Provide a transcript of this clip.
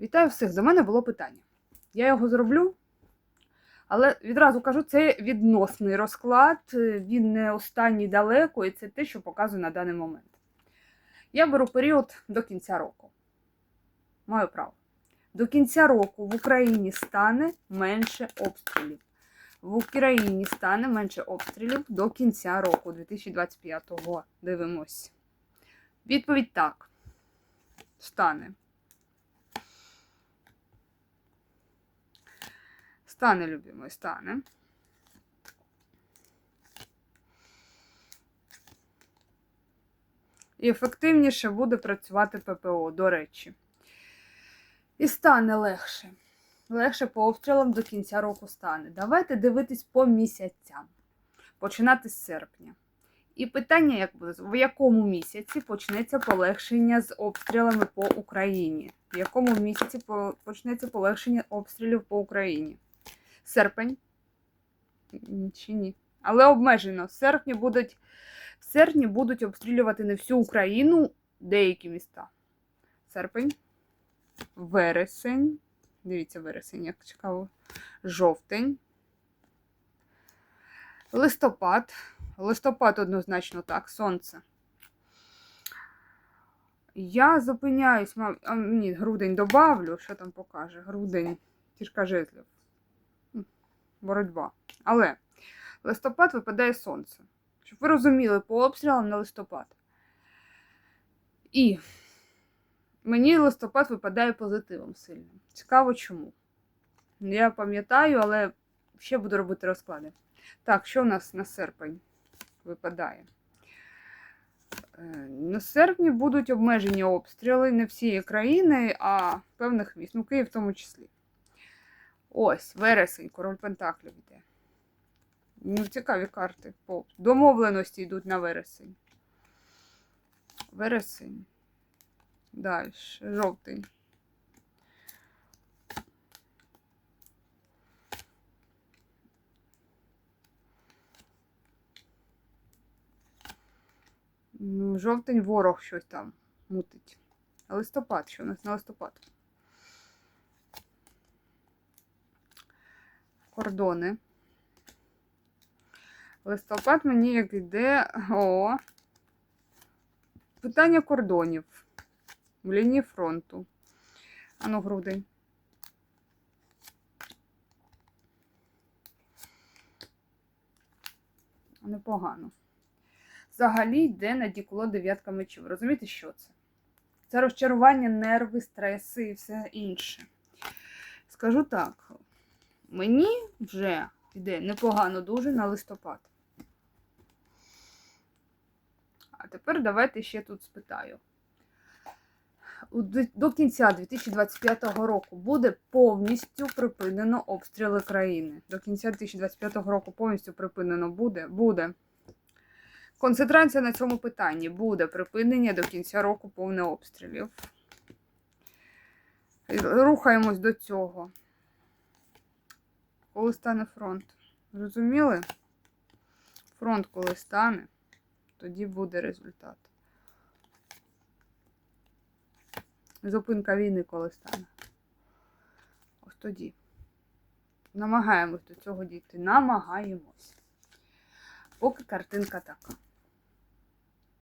Вітаю всіх! До мене було питання. Я його зроблю, але відразу кажу, це відносний розклад, е, він не останній далеко, і це те, що показую на даний момент. Я беру період до кінця року. Маю право. До кінця року в Україні стане менше обстрілів. В Україні стане менше обстрілів до кінця року 2025-го. Дивимось. Відповідь так. Стане. Стане, любимий, стане. І ефективніше буде працювати ППО, до речі. І стане легше. Легше по обстрілам до кінця року стане. Давайте дивитись по місяцям. Починати з серпня. І питання, як буде, в якому місяці почнеться полегшення з обстрілами по Україні? В якому місяці почнеться полегшення обстрілів по Україні? Серпень? Чи ні? Але обмежено. В серпні будуть, в серпні будуть обстрілювати не всю Україну, деякі міста. Серпень, вересень. Дивіться, вересень, як цікаво. Жовтень. Листопад. Листопад однозначно так, сонце. Я зупиняюсь, мав... а, ні, грудень добавлю, що там покаже. Грудень, тішка жезлів. Боротьба. Але листопад випадає сонце. Щоб ви розуміли, по обстрілам на листопад. І мені листопад випадає позитивом сильним. Цікаво чому. Я пам'ятаю, але ще буду робити розклади. Так, що у нас на серпень випадає? Е, На серпні будуть обмежені обстріли не всієї країни, а певних міст, ну Київ в тому числі. Ось, вересень, король Пентаклів йде. Ну, цікаві карти. По домовленості йдуть на вересень. Вересень. Далі. Жовтень. Ну, жовтень ворог щось там мутить. Листопад, що у нас на листопад? Кордони. Листопад мені як йде. О. Питання кордонів. В лінії фронту. Ану, грудень. Непогано. Взагалі йде на дікуло дев'ятка мечів. Розумієте, що це? Це розчарування, нерви, стреси і все інше. Скажу так, мені вже йде непогано дуже на листопад. А тепер давайте ще тут спитаю. До кінця 2025 року буде повністю припинено обстріли країни. До кінця 2025 року повністю припинено буде? Буде. Концентрація на цьому питанні буде припинення до кінця року повне обстрілів. Рухаємось до цього. Коли стане фронт? Розуміли? Фронт, коли стане, тоді буде результат. Зупинка війни, коли стане. Ось тоді. Намагаємось до цього дійти. Намагаємось. Поки картинка така.